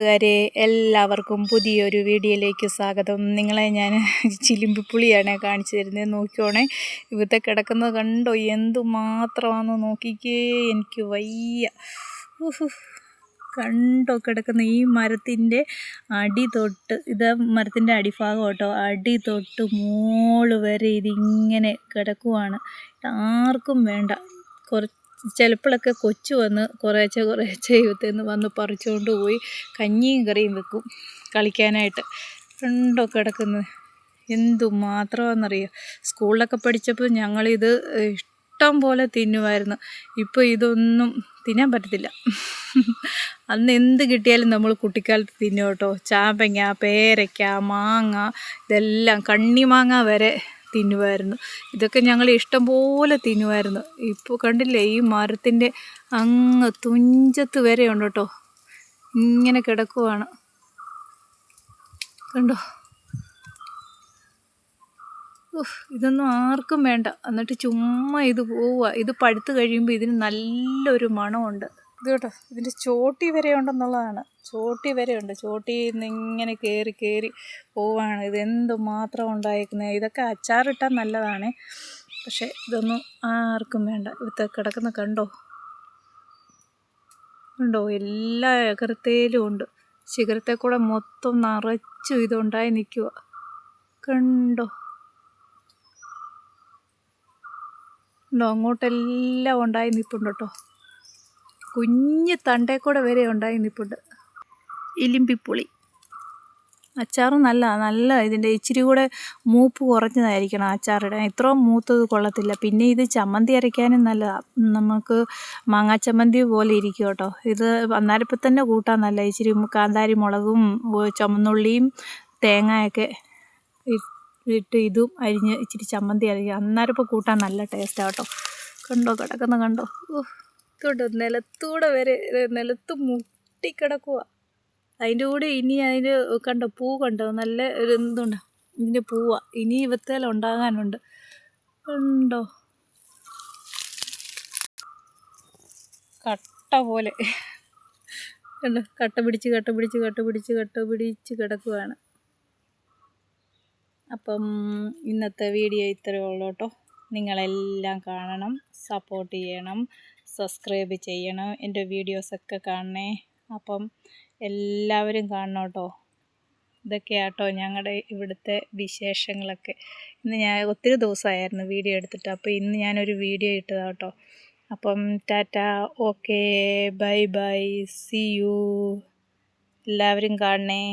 കൂട്ടുകാരെ എല്ലാവർക്കും പുതിയൊരു വീഡിയോയിലേക്ക് സ്വാഗതം. നിങ്ങളെ ഞാൻ ചിലിമ്പിപ്പുളിയാണ് കാണിച്ചു തരുന്നത്. നോക്കിയോണേ ഇവിടുത്തെ കിടക്കുന്നത് കണ്ടോ? എന്തുമാത്രമാണെന്ന് നോക്കിക്കേ. എനിക്ക് വയ്യ. കണ്ടോ കിടക്കുന്ന ഈ മരത്തിന്റെ അടി തൊട്ട് ഇത് മരത്തിന്റെ അടിഭാഗം കേട്ടോ അടി തൊട്ട് മോൾ വരെ ഇതിങ്ങനെ കിടക്കുവാണ്. ആർക്കും വേണ്ട. കുറച്ച് ചിലപ്പോഴൊക്കെ കൊച്ചു വന്ന് കുറേശ്ശെ കുറേശ്ശെ ഇവത്തേന്ന് വന്ന് പറിച്ചുകൊണ്ട് പോയി കഞ്ഞിയും കറിയും വെക്കും കളിക്കാനായിട്ട്. കണ്ടോ കിടക്കുന്നത് എന്തുമാത്രമാണെന്നറിയോ സ്കൂളിലൊക്കെ പഠിച്ചപ്പോൾ ഞങ്ങളിത് ഇഷ്ടം പോലെ തിന്നുമായിരുന്നു. ഇപ്പോൾ ഇതൊന്നും തിന്നാൻ പറ്റത്തില്ല. അന്ന് എന്ത് കിട്ടിയാലും നമ്മൾ കുട്ടിക്കാലത്ത് തിന്നു കേട്ടോ ചാമ്പങ്ങ പേരയ്ക്ക മാങ്ങ ഇതെല്ലാം കണ്ണിമാങ്ങ വരെ തിന്നുമായിരുന്നു. ഇതൊക്കെ ഞങ്ങൾ ഇഷ്ടം പോലെ തിന്നുമായിരുന്നു. ഇപ്പോൾ കണ്ടില്ലേ ഈ മരത്തിന്റെ അങ്ങ് തുഞ്ചത്ത് വരെ ഉണ്ട് കേട്ടോ. ഇങ്ങനെ കിടക്കുവാണ്. കണ്ടോ? ഇതൊന്നും ആർക്കും വേണ്ട. എന്നിട്ട് ചുമ്മാ ഇത് പോവുക ഇത് പഴുത്ത് കഴിയുമ്പോൾ ഇതിന് നല്ലൊരു മണമുണ്ട്. ഇത് കേട്ടോ ഇതിന്റെ ചോട്ടി വരെ ഉണ്ടെന്നുള്ളതാണ് ചോട്ടി വരെ ഉണ്ട് ചോട്ടിയിൽ നിന്ന് ഇങ്ങനെ കയറി കയറി പോവാണ്. ഇത് മാത്രം ഉണ്ടായിരിക്കുന്നത് ഇതൊക്കെ അച്ചാറിട്ടാൽ നല്ലതാണ്. പക്ഷേ ഇതൊന്നും ആർക്കും വേണ്ട. ഇവിടുത്തെ കിടക്കുന്ന കണ്ടോ? ഉണ്ടോ എല്ലാ എകരത്തേലും ഉണ്ട്. ശിഖരത്തെ കൂടെ മൊത്തം നിറച്ചു ഇതുണ്ടായി നിൽക്കുക കണ്ടോ? ഉണ്ടോ അങ്ങോട്ടെല്ലാം ഉണ്ടായി നിൽപ്പുണ്ട് കേട്ടോ. കുഞ്ഞ് തണ്ടേക്കൂടെ കൂടെ വരെ ഉണ്ടായി നിൽപ്പുണ്ട് ഇലിമ്പിപ്പുളി. അച്ചാറ് നല്ല നല്ല ഇതിന്റെ ഇച്ചിരി കൂടെ മൂപ്പ് കുറഞ്ഞതായിരിക്കണം അച്ചാറിടാൻ. ഇത്ര മൂത്തത് കൊള്ളത്തില്ല. പിന്നെ ഇത് ചമ്മന്തി അരയ്ക്കാനും നല്ലതാണ് നമുക്ക് മാങ്ങാ ചമ്മന്തി പോലെ ഇരിക്കും കേട്ടോ. ഇത് അന്നേരപ്പം തന്നെ കൂട്ടാൻ നല്ല ഇച്ചിരി കാന്താരി മുളകും ചുമന്നുള്ളിയും തേങ്ങയൊക്കെ ഇട്ട് ഇതും അരിഞ്ഞ് ഇച്ചിരി ചമ്മന്തി അരിഞ്ഞ് അന്നേരപ്പം കൂട്ടാൻ നല്ല ടേസ്റ്റാണ് കേട്ടോ. കണ്ടോ കിടക്കുന്ന കണ്ടോ. ഉഫ്, ഇതുണ്ടോ നിലത്തൂടെ വരെ നിലത്ത് മുട്ടിക്കിടക്കുക അതിന്റെ കൂടെ ഇനി അതിന് കണ്ടോ പൂ കണ്ടോ? നല്ല ഒരു എന്തുണ്ട് ഇതിന്റെ പൂവാ. ഇനി ഇവത്തേൽ ഉണ്ടാകാനുണ്ട്. ഉണ്ടോ? കട്ട പോലെ. കട്ട പിടിച്ച് കട്ട പിടിച്ച് കട്ട പിടിച്ച് കട്ട പിടിച്ച് കിടക്കുവാണ്. അപ്പം ഇന്നത്തെ വീഡിയോ ഇത്രയേ ഉള്ളൂ കേട്ടോ. നിങ്ങളെല്ലാം കാണണം സപ്പോർട്ട് ചെയ്യണം സബ്സ്ക്രൈബ് ചെയ്യണം എന്റെ വീഡിയോസൊക്കെ കാണണേ. അപ്പം എല്ലാവരും കാണണം കേട്ടോ ഇതൊക്കെയാട്ടോ ഞങ്ങളുടെ ഇവിടുത്തെ വിശേഷങ്ങളൊക്കെ. ഇന്ന് ഞാൻ ഒത്തിരി ദിവസമായിരുന്നു വീഡിയോ എടുത്തിട്ട് അപ്പോൾ ഇന്ന് ഞാനൊരു വീഡിയോ ഇട്ടതാണ് കേട്ടോ അപ്പം tata okay bye bye see you എല്ലാവരും കാണണേ.